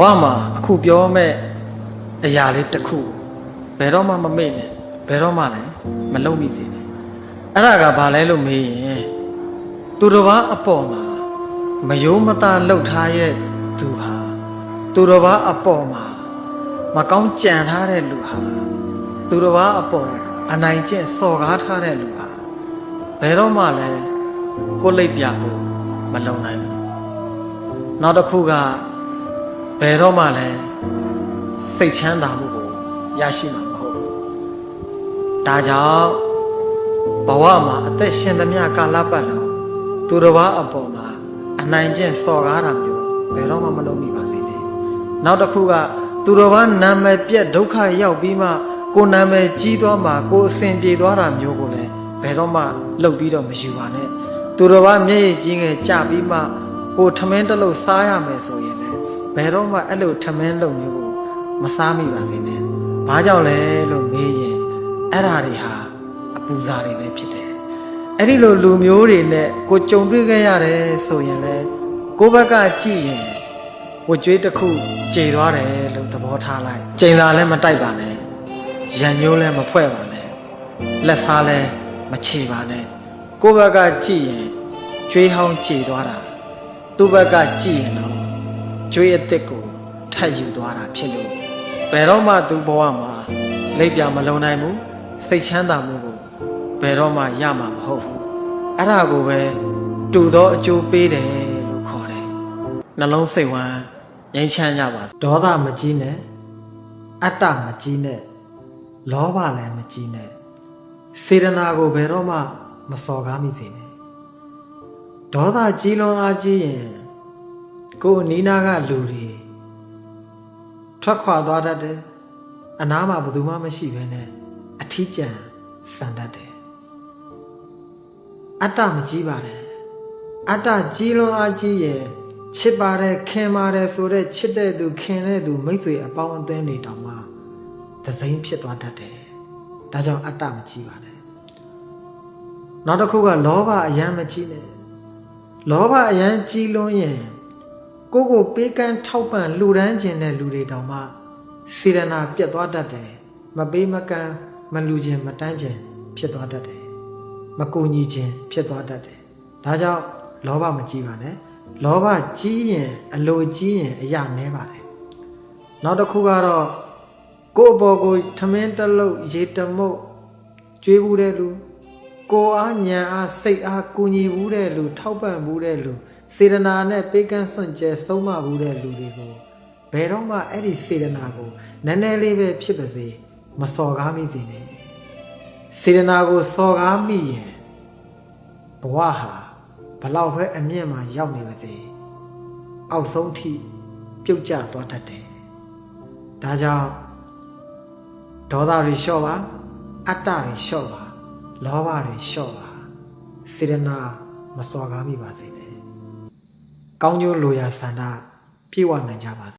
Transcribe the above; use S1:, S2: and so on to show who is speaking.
S1: ဝမှာအခုပြောမဲ့အရာလေးတစ်ခုဘယ်တော့မှမမေ့နဲ့ဘယ်တော့မှလည်းမလုံမိစေနဲ့အဲ့ဒါကဘာလဲလို့မေးရင်သူတစ်ပါးအပေါ်မှာမယိုးမသားလှုပ်ထားရဲ့သူဟာသူတစ်ပါးအပေါ်မှာမကောင်းကြံထားတဲ့လူဟာသူတစ်ပါးအပေါ်အနိုင်ကျင့်စော်ကားထားတဲ့လူဟာဘယ်တော့မှလည်းကိုယ်လိပ်ပြကိုမလုံနိုင်ဘူးနောက်တစ်ခုကဘ ယ်တော့မှလည်းစိတ်ချမ်းသာမှုကိုရရှိမှာမဟုတ်ဘူးဒါကြောင့်ဘဝမှာအသက်ရှင်သမျှကာလပတ်လုံးသူတစ်ပါးအပေါ်မှာအနိုင်ကျင့်စော်ကားတာမျိုးဘယ်တော့မှမလုပ်မိပါစေနဲ့နောက်တစ်ခုကသူတစ်ပါးနာမည်ပြက်ဒုက္ခရောက်ပြီးမှကိုယ်နာမည်ကြီးသွားမှကိုယ်အစဉ်ပြေသွားတာမျိုးကိုလည်းဘယ်တော့မှလုပ်ပြီးတော့မယူပါနဲ့သူတစ်ပါးမျက်ရည်ကြီးငယ်ကြပြီးမှ ကိုယ်ထမင်းတစ်လုံးစားရမယ်ဆိုရင်လည်းဘယ်တော့မှအဲ့လိုထမင်းလုံးမျိုးကိုမစားမိပါစေနဲ့ဘာကြောင့်လဲလို့မေးရင်အဲ့ဓာတွေဟာအပူစားတွေပဲဖြစ်တယ်အဲ့ဒီလိုလူမျိုးတွေနဲ့ကိုကြုံတွေ့ခဲ့ရတယ်ဆိုရင်လေကိုယ့်ဘက်ကကြည့်ရင်ဝကြွေးတစ်ခုကြေသွားတယ်လို့သဘောထားလိုက်ကျိန်သာလည်းမတိုက်ပါနဲ့ရံညိုးလည်းမဖွဲ့ပါနဲ့လက်စားလည်းမချေပါနဲ့ကိုယ့်ဘက်ကကြည့်ရင်ကြွေးဟောင်းကြေသွားတာ သူ့ဘက်ကကြည့်ရင်တော့ကြွေးအစ်စ်ကိုထပ်ယူသွားတာဖြစ်လို့ဘယ်တော့မှသူ့ဘဝမှာလိပ်ပြမလုံနိုင်ဘူးစိတ်ချမ်းသာမှုကိုဘယ်တော့မှရမှာမဟုတ်ဘူးအဲ့ဒါကိုပဲတူသောအကျိုးပေးတယ်လို့ခေါ်တယ်နှလုံးစိတ်ဝမ်းငြိမ်းချမ်းကြပါစေဒေါသမကြီးနဲ့အတ္တမကြီးနဲ့လောဘလည်းမကြီးနဲ့စေတနာကိုဘယ်တော့မှမစော်ကားမိစေနဲ့ ဒေါသကြီးလွန်အားကြီးရင်ကိုယ်အနီးနားကလူတွေထွက်ခွာသွားတတ်တယ်အနားမှာဘယ်သူမှမရှိဘဲနဲ့အထီးကျန်ဆန်တတ်တယ်အတ္တမကြီးပါနဲ့အတ္တကြီးလွန်အားကြီးရင်ချစ်ပါတယ်ခင်ပါတယ်ဆိုတဲ့ချစ်တဲ့သူခင်တဲ့သူမိတ်ဆွေအပေါင်းအသင်းတွေတောင်မှသစိမ့်ဖြစ်သွားတတ်တယ်ဒါကြောင့်အတ္တမကြီးပါနဲ့နောက်တစ်ခုကလောဘအယမ်းမကြီးနဲ့ လောဘအယမ်းကြီးလွန်းရင်ကိုယ့်ကိုပေးကမ်းထောက်ပံ့လှူဒန်းခြင်းတဲ့လူတွေတောင်မှစေရနာပြတ်သွားတတ်တယ်မပေးမကမ်းမလူခြင်းမတန်းခြင်းဖြစ်သွားတတ်တယ်မကူညီခြင်းဖြစ်သွားတတ်တယ်ဒါကြောင့်လောဘမကြီးပါနဲ့လောဘကြီးရင်အလိုကြီးရင်အရာနဲပါတယ်နောက်တစ်ခုကတော့ကိုယ့်အပေါ်ကိုထမင်းတစ်လုံးရေတမုတ်ကျွေးဘူးတဲ့လူ ကိုယ်အားညံအားစိတ်အားကူညီဘူးတဲ့လူထောက်ပံ့ဘူးတဲ့လူစေတနာနဲ့ပေးကမ်းစွန့်ကြဲဆုံးမဘူးတဲ့လူတွေကိုဘယ်တော့မှအဲ့ဒီစေတနာကိုနည်းနည်းလေးပဲဖြစ်ပါစေမစော်ကားမိစေနဲ့စေတနာကိုစော်ကားမိရင်ဘဝဟာဘလောက်ပဲအမြင့်မှာရောက်နေပါစေအောက်ဆုံးထိပြုတ်ကျသွားတတ်တယ်ဒါကြောင့်ဒေါသတွေလျှော့ပါအတ္တတွေလျှော့ပါ လောဘတွေလျှော့ပါစေတနာမစော်ကားမိပါစေနဲ့ကောင်းကျိုးလိုရာဆန္ဒပြည့်ဝနိုင်ကြပါစေ